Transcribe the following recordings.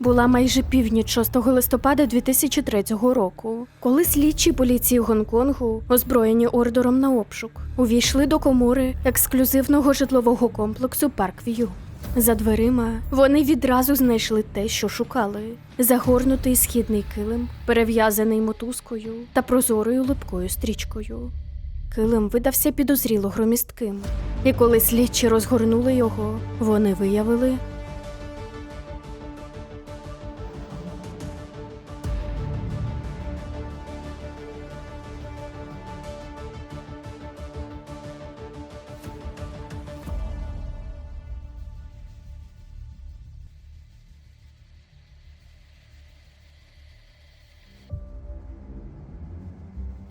була майже північ 6 листопада 2003 року, коли слідчі поліції Гонконгу, озброєні ордером на обшук, увійшли до комори ексклюзивного житлового комплексу Парк В'ю. За дверима вони відразу знайшли те, що шукали: загорнутий східний килим, перев'язаний мотузкою та прозорою липкою стрічкою. Килим видався підозріло громістким, і коли слідчі розгорнули його, вони виявили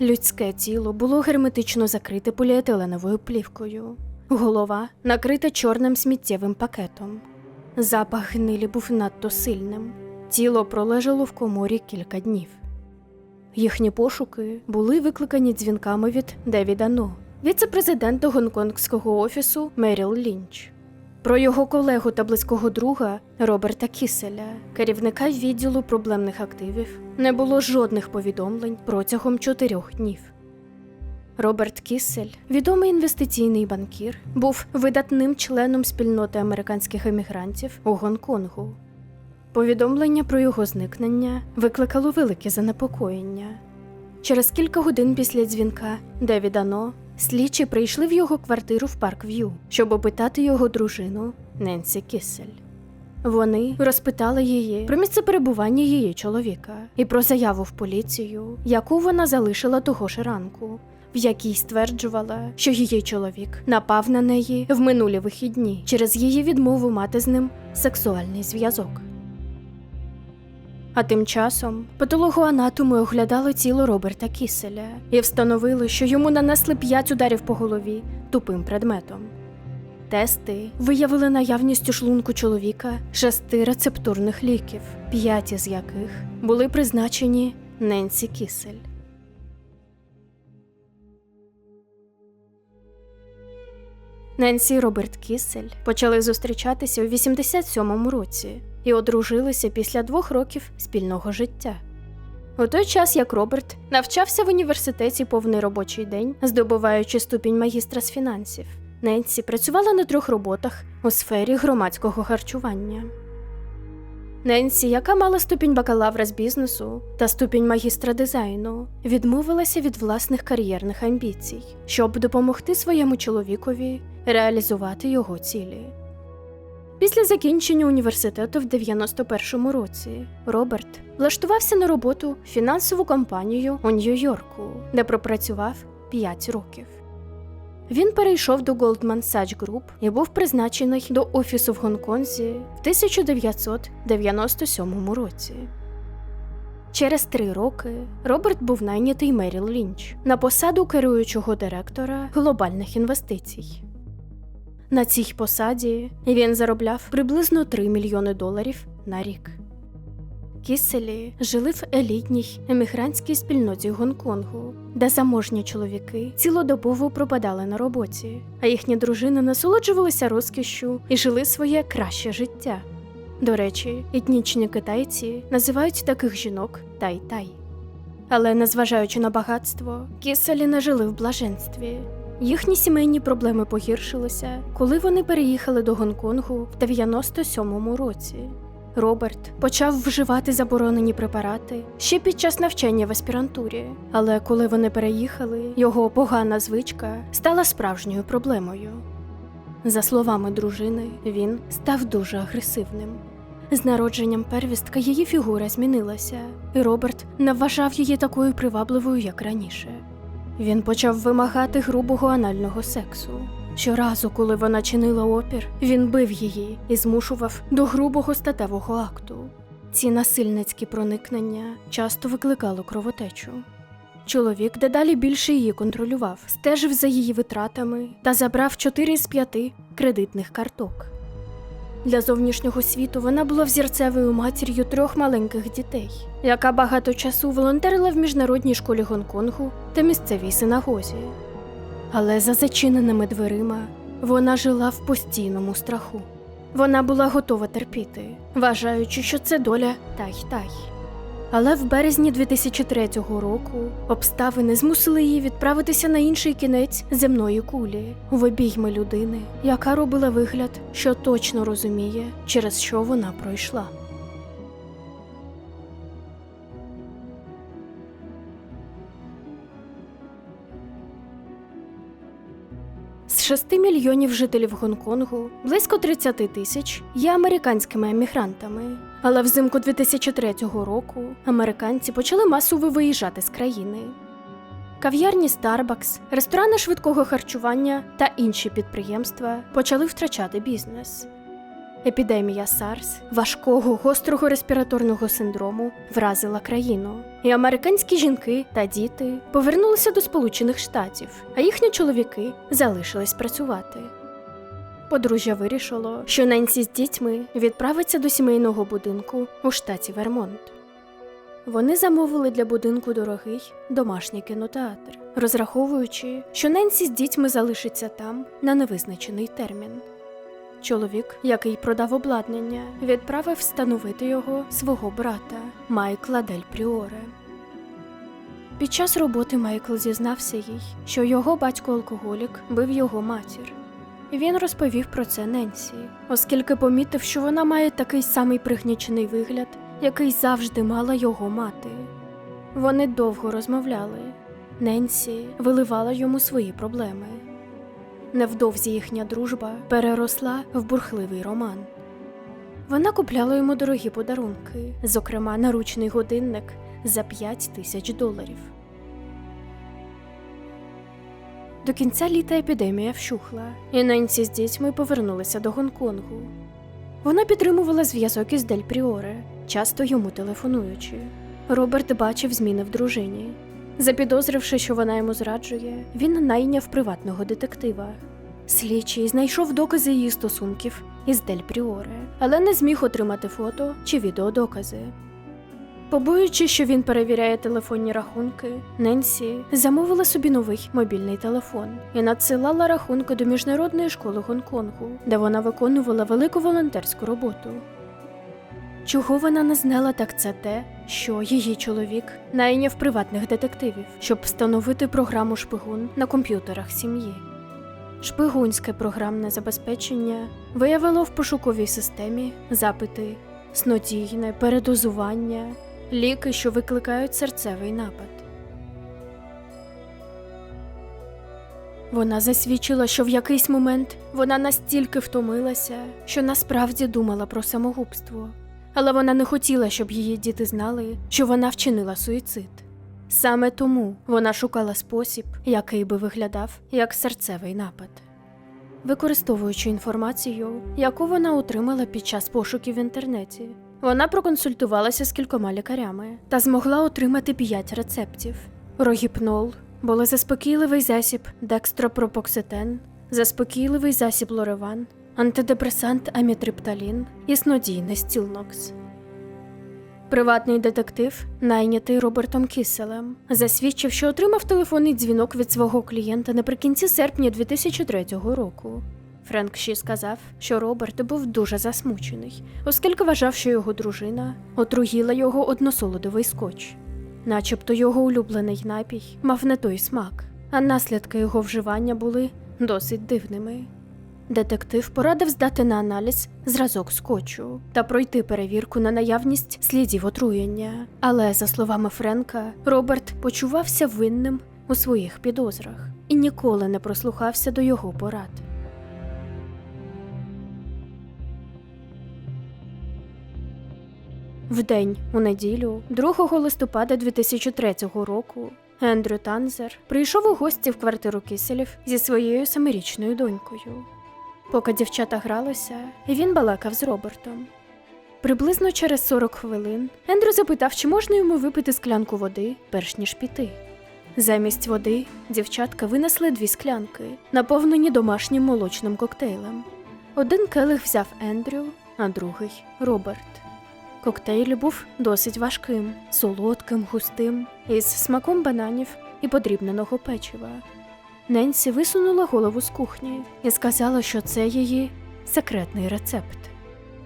Людське тіло було герметично закрите поліетиленовою плівкою. Голова накрита чорним сміттєвим пакетом. Запах гнилі був надто сильним. Тіло пролежало в коморі кілька днів. Їхні пошуки були викликані дзвінками від Девіда Но, віце-президента гонконгського офісу Меріл Лінч. Про його колегу та близького друга Роберта Кіселя, керівника відділу проблемних активів, не було жодних повідомлень протягом чотирьох днів. Роберт Кісель, відомий інвестиційний банкір, був видатним членом спільноти американських емігрантів у Гонконгу. Повідомлення про його зникнення викликало велике занепокоєння. Через кілька годин після дзвінка Девіда Но слідчі прийшли в його квартиру в Парк В'ю, щоб опитати його дружину Ненсі Кісель. Вони розпитали її про місце перебування її чоловіка і про заяву в поліцію, яку вона залишила того ж ранку, в якій стверджувала, що її чоловік напав на неї в минулі вихідні через її відмову мати з ним сексуальний зв'язок. А тим часом патологоанатоми оглядали тіло Роберта Кіселя і встановили, що йому нанесли п'ять ударів по голові тупим предметом. Тести виявили наявність у шлунку чоловіка шести рецептурних ліків, п'ять із яких були призначені Ненсі Кісель. Ненсі і Роберт Кісель почали зустрічатися у 87-му році і одружилися після двох років спільного життя. У той час як Роберт навчався в університеті повний робочий день, здобуваючи ступінь магістра з фінансів, Ненсі працювала на трьох роботах у сфері громадського харчування. Ненсі, яка мала ступінь бакалавра з бізнесу та ступінь магістра дизайну, відмовилася від власних кар'єрних амбіцій, щоб допомогти своєму чоловікові реалізувати його цілі. Після закінчення університету в 91-му році Роберт влаштувався на роботу в фінансову компанію у Нью-Йорку, де пропрацював 5 років. Він перейшов до Goldman Sachs Group і був призначений до офісу в Гонконзі в 1997 році. Через три роки Роберт був найнятий Меріл Лінч на посаду керуючого директора глобальних інвестицій. На цій посаді він заробляв приблизно 3 мільйони доларів на рік. Кіселі жили в елітній емігрантській спільноті Гонконгу, де заможні чоловіки цілодобово пропадали на роботі, а їхні дружини насолоджувалися розкішшю і жили своє краще життя. До речі, етнічні китайці називають таких жінок тай-тай. Але незважаючи на багатство, кіселі не жили в блаженстві. Їхні сімейні проблеми погіршилися, коли вони переїхали до Гонконгу в 97-му році. Роберт почав вживати заборонені препарати ще під час навчання в аспірантурі, але коли вони переїхали, його погана звичка стала справжньою проблемою. За словами дружини, він став дуже агресивним. З народженням первістка її фігура змінилася, і Роберт не вважав її такою привабливою, як раніше. Він почав вимагати грубого анального сексу. Щоразу, коли вона чинила опір, він бив її і змушував до грубого статевого акту. Ці насильницькі проникнення часто викликали кровотечу. Чоловік дедалі більше її контролював, стежив за її витратами та забрав 4 з 5 кредитних карток. Для зовнішнього світу вона була взірцевою матір'ю трьох маленьких дітей, яка багато часу волонтерила в міжнародній школі Гонконгу та місцевій синагозі. Але за зачиненими дверима вона жила в постійному страху. Вона була готова терпіти, вважаючи, що це доля тай-тай. Але в березні 2003 року обставини змусили її відправитися на інший кінець земної кулі в обійми людини, яка робила вигляд, що точно розуміє, через що вона пройшла. 6 мільйонів жителів Гонконгу близько 30 тисяч є американськими емігрантами. Але взимку 2003 року американці почали масово виїжджати з країни. Кав'ярні Starbucks, ресторани швидкого харчування та інші підприємства почали втрачати бізнес. Епідемія SARS, важкого гострого респіраторного синдрому, вразила країну, і американські жінки та діти повернулися до Сполучених Штатів, а їхні чоловіки залишились працювати. Подружжя вирішило, що Ненсі з дітьми відправиться до сімейного будинку у штаті Вермонт. Вони замовили для будинку дорогий домашній кінотеатр, розраховуючи, що Ненсі з дітьми залишиться там на невизначений термін. Чоловік, який продав обладнання, відправив встановити його свого брата Майкла Дель Пріоре. Під час роботи Майкл зізнався їй, що його батько-алкоголік бив його матір. Він розповів про це Ненсі, оскільки помітив, що вона має такий самий пригнічений вигляд, який завжди мала його мати. Вони довго розмовляли. Ненсі виливала йому свої проблеми. Невдовзі їхня дружба переросла в бурхливий роман. Вона купляла йому дорогі подарунки, зокрема наручний годинник за 5 тисяч доларів. До кінця літа епідемія вщухла, і Ненсі з дітьми повернулися до Гонконгу. Вона підтримувала зв'язок із Дель Пріоре, часто йому телефонуючи. Роберт бачив зміни в дружині. Запідозривши, що вона йому зраджує, він найняв приватного детектива. Слідчий знайшов докази її стосунків із Дель Пріоре, але не зміг отримати фото чи відеодокази. Побоюючи, що він перевіряє телефонні рахунки, Ненсі замовила собі новий мобільний телефон і надсилала рахунки до міжнародної школи Гонконгу, де вона виконувала велику волонтерську роботу. Чого вона не знала, так це те, що її чоловік найняв приватних детективів, щоб встановити програму шпигун на комп'ютерах сім'ї. Шпигунське програмне забезпечення виявило в пошуковій системі запити снодійне, передозування, ліки, що викликають серцевий напад. Вона засвідчила, що в якийсь момент вона настільки втомилася, що насправді думала про самогубство, але вона не хотіла, щоб її діти знали, що вона вчинила суїцид. Саме тому вона шукала спосіб, який би виглядав як серцевий напад. Використовуючи інформацію, яку вона отримала під час пошуків в інтернеті, вона проконсультувалася з кількома лікарями та змогла отримати п'ять рецептів: рогіпнол, болезаспокійливий засіб декстропропоксетен, заспокійливий засіб лореван, антидепресант амітрипталін і снодійний стілнокс. Приватний детектив, найнятий Робертом Кіселем, засвідчив, що отримав телефонний дзвінок від свого клієнта наприкінці серпня 2003 року. Френк Ші сказав, що Роберт був дуже засмучений, оскільки вважав, що його дружина отруїла його односолодовий скотч, начебто його улюблений напій мав не той смак, а наслідки його вживання були досить дивними. Детектив порадив здати на аналіз зразок скотчу та пройти перевірку на наявність слідів отруєння. Але, за словами Френка, Роберт почувався винним у своїх підозрах і ніколи не прослухався до його порад. Вдень у неділю, 2 листопада 2003 року, Ендрю Танзер прийшов у гості в квартиру Кіселів зі своєю семирічною донькою. Поки дівчата гралися, він балакав з Робертом. Приблизно через 40 хвилин Ендрю запитав, чи можна йому випити склянку води, перш ніж піти. Замість води дівчатка винесли дві склянки, наповнені домашнім молочним коктейлем. Один келих взяв Ендрю, а другий Роберт. Коктейль був досить важким, солодким, густим, із смаком бананів і подрібненого печива. Ненсі висунула голову з кухні і сказала, що це її секретний рецепт.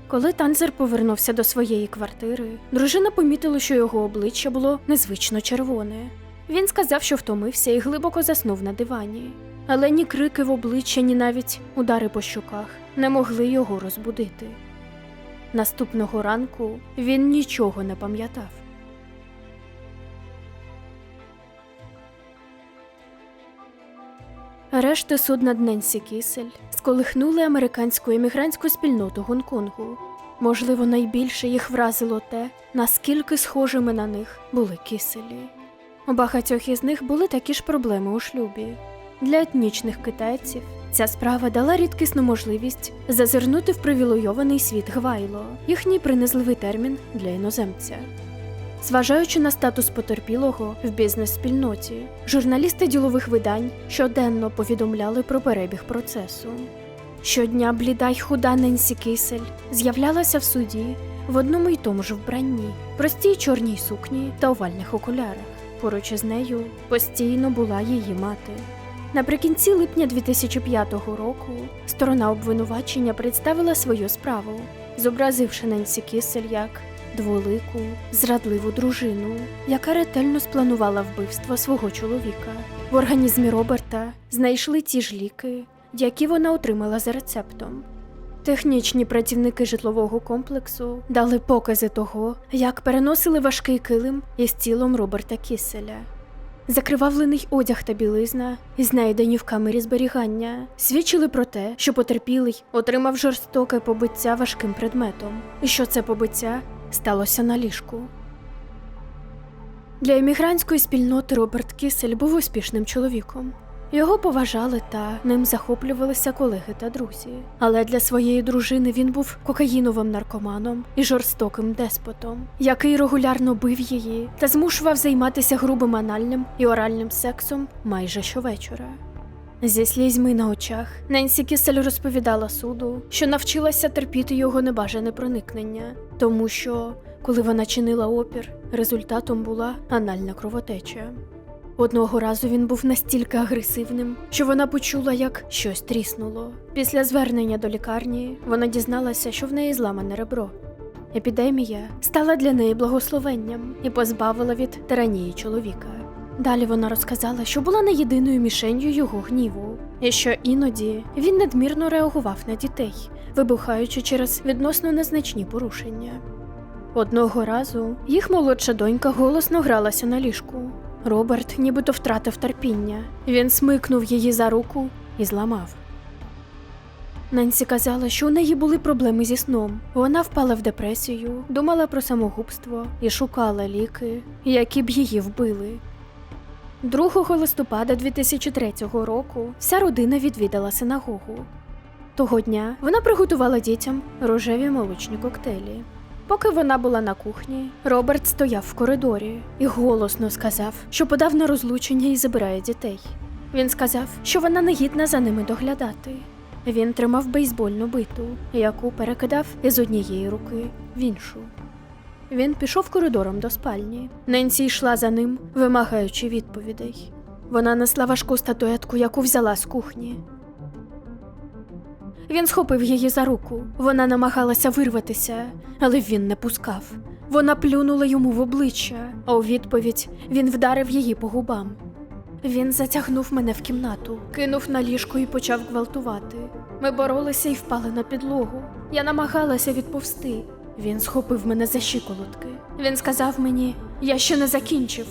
Коли танзер повернувся до своєї квартири, дружина помітила, що його обличчя було незвично червоне. Він сказав, що втомився і глибоко заснув на дивані. Але ні крики в обличчя, ні навіть удари по щоках не могли його розбудити. Наступного ранку він нічого не пам'ятав. Решти суд над Ненсі Кісель сколихнули американську емігрантську спільноту Гонконгу. Можливо, найбільше їх вразило те, наскільки схожими на них були киселі. У багатьох із них були такі ж проблеми у шлюбі. Для етнічних китайців ця справа дала рідкісну можливість зазирнути в привілейований світ гвайло, їхній принизливий термін для іноземця. Зважаючи на статус потерпілого в бізнес-спільноті, журналісти ділових видань щоденно повідомляли про перебіг процесу. Щодня бліда й худа Ненсі Кисель з'являлася в суді в одному й тому ж вбранні, простій чорній сукні та овальних окулярах. Поруч із нею постійно була її мати. Наприкінці липня 2005 року сторона обвинувачення представила свою справу, зобразивши Ненсі Кісель як дволику, зрадливу дружину, яка ретельно спланувала вбивство свого чоловіка. В організмі Роберта знайшли ті ж ліки, які вона отримала за рецептом. Технічні працівники житлового комплексу дали покази того, як переносили важкий килим із тілом Роберта Кіселя. Закривавлений одяг та білизна, знайдені в камері зберігання, свідчили про те, що потерпілий отримав жорстоке побиття важким предметом, і що це побиття сталося на ліжку. Для емігрантської спільноти Роберт Кісель був успішним чоловіком. Його поважали та ним захоплювалися колеги та друзі. Але для своєї дружини він був кокаїновим наркоманом і жорстоким деспотом, який регулярно бив її та змушував займатися грубим анальним і оральним сексом майже щовечора. Зі слізьми на очах Ненсі Кісель розповідала суду, що навчилася терпіти його небажане проникнення, тому що, коли вона чинила опір, результатом була анальна кровотеча. Одного разу він був настільки агресивним, що вона почула, як щось тріснуло. Після звернення до лікарні вона дізналася, що в неї зламане ребро. Епідемія стала для неї благословенням і позбавила від тиранії чоловіка. Далі вона розказала, що була не єдиною мішенью його гніву, і що іноді він надмірно реагував на дітей, вибухаючи через відносно незначні порушення. Одного разу їх молодша донька голосно гралася на ліжку. Роберт нібито втратив терпіння. Він смикнув її за руку і зламав. Ненсі казала, що у неї були проблеми зі сном. Вона впала в депресію, думала про самогубство і шукала ліки, які б її вбили. 2 листопада 2003 року вся родина відвідала синагогу. Того дня вона приготувала дітям рожеві молочні коктейлі. Поки вона була на кухні, Роберт стояв в коридорі і голосно сказав, що подав на розлучення і забирає дітей. Він сказав, що вона не гідна за ними доглядати. Він тримав бейсбольну биту, яку перекидав із однієї руки в іншу. Він пішов коридором до спальні. Ненсі йшла за ним, вимагаючи відповідей. Вона несла важку статуетку, яку взяла з кухні. Він схопив її за руку. Вона намагалася вирватися, але він не пускав. Вона плюнула йому в обличчя, а у відповідь він вдарив її по губам. Він затягнув мене в кімнату, кинув на ліжко і почав гвалтувати. Ми боролися і впали на підлогу. Я намагалася відповсти. Він схопив мене за щиколотки. Він сказав мені, я ще не закінчив.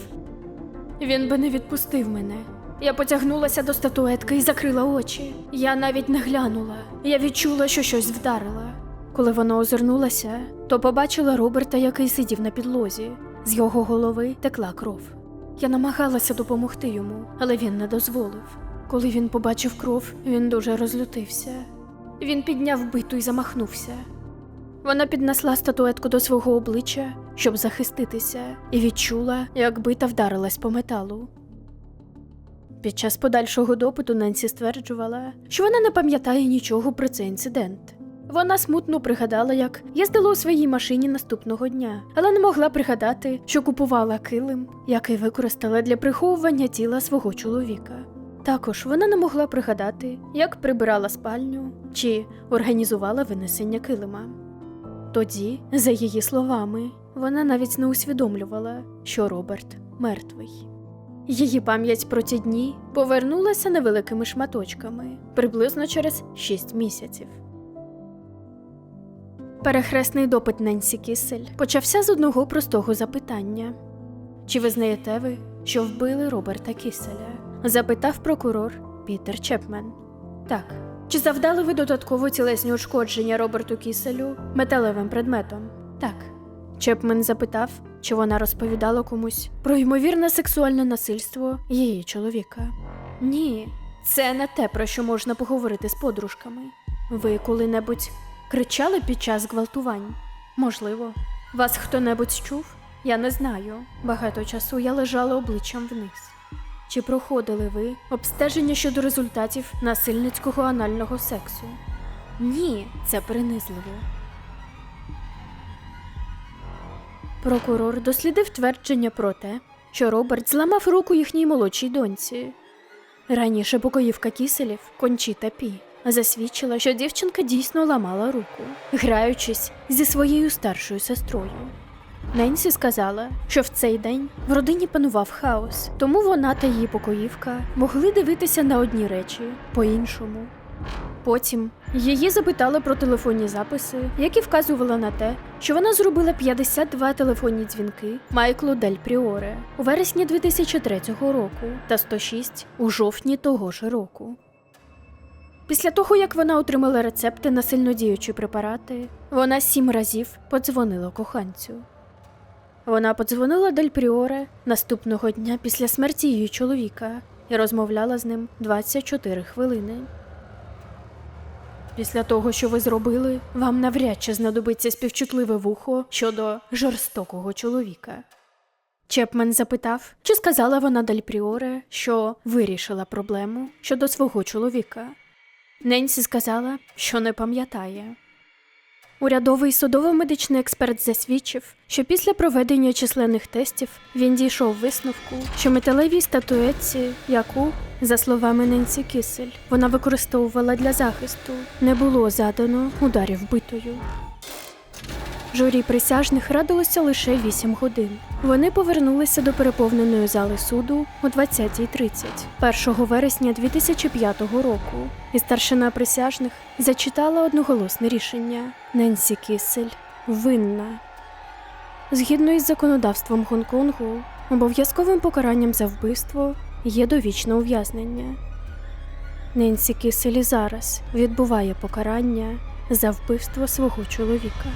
Він би не відпустив мене. Я потягнулася до статуетки і закрила очі. Я навіть не глянула. Я відчула, що щось вдарила. Коли вона озирнулася, то побачила Роберта, який сидів на підлозі. З його голови текла кров. Я намагалася допомогти йому, але він не дозволив. Коли він побачив кров, він дуже розлютився. Він підняв биту і замахнувся. Вона піднесла статуетку до свого обличчя, щоб захиститися, і відчула, як бита вдарилась по металу. Під час подальшого допиту Ненсі стверджувала, що вона не пам'ятає нічого про цей інцидент. Вона смутно пригадала, як їздила у своїй машині наступного дня, але не могла пригадати, що купувала килим, який використала для приховування тіла свого чоловіка. Також вона не могла пригадати, як прибирала спальню чи організувала винесення килима. Тоді, за її словами, вона навіть не усвідомлювала, що Роберт мертвий. Її пам'ять про ті дні повернулася невеликими шматочками приблизно через 6 місяців. Перехресний допит Ненсі Кісель почався з одного простого запитання: Чи визнаєте ви, що вбили Роберта Кіселя? запитав прокурор Пітер Чепмен. Так. Чи завдали ви додатково тілесні ушкодження Роберту Кіселю металевим предметом? Так. Чепмен запитав, чи вона розповідала комусь про ймовірне сексуальне насильство її чоловіка. Ні, це не те, про що можна поговорити з подружками. Ви коли-небудь кричали під час гвалтувань? Можливо. Вас хто-небудь чув? Я не знаю. Багато часу я лежала обличчям вниз. Чи проходили ви обстеження щодо результатів насильницького анального сексу? Ні, це принизливо. Прокурор дослідив твердження про те, що Роберт зламав руку їхній молодшій доньці. Раніше покоївка кіселів Кончіта Пі засвідчила, що дівчинка дійсно ламала руку, граючись зі своєю старшою сестрою. Ненсі сказала, що в цей день в родині панував хаос, тому вона та її покоївка могли дивитися на одні речі по-іншому. Потім її запитали про телефонні записи, які вказували на те, що вона зробила 52 телефонні дзвінки Майклу Дель Пріоре у вересні 2003 року та 106 у жовтні того ж року. Після того, як вона отримала рецепти на сильнодіючі препарати, вона сім разів подзвонила коханцю. Вона подзвонила Дель Пріоре наступного дня після смерті її чоловіка і розмовляла з ним 24 хвилини. Після того, що ви зробили, вам навряд чи знадобиться співчутливе вухо щодо жорстокого чоловіка. Чепмен запитав, чи сказала вона Дель Пріоре, що вирішила проблему щодо свого чоловіка. Ненсі сказала, що не пам'ятає. Урядовий судово-медичний експерт засвідчив, що після проведення численних тестів він дійшов висновку, що металевій статуетці, яку, за словами Ненсі Кісель, вона використовувала для захисту, не було задано ударів битою. Журі присяжних радилося лише 8 годин. Вони повернулися до переповненої зали суду о 20.30 1 вересня 2005 року, і старшина присяжних зачитала одноголосне рішення Ненсі Кісель винна. Згідно із законодавством Гонконгу, обов'язковим покаранням за вбивство є довічне ув'язнення. Ненсі Кісель зараз відбуває покарання за вбивство свого чоловіка.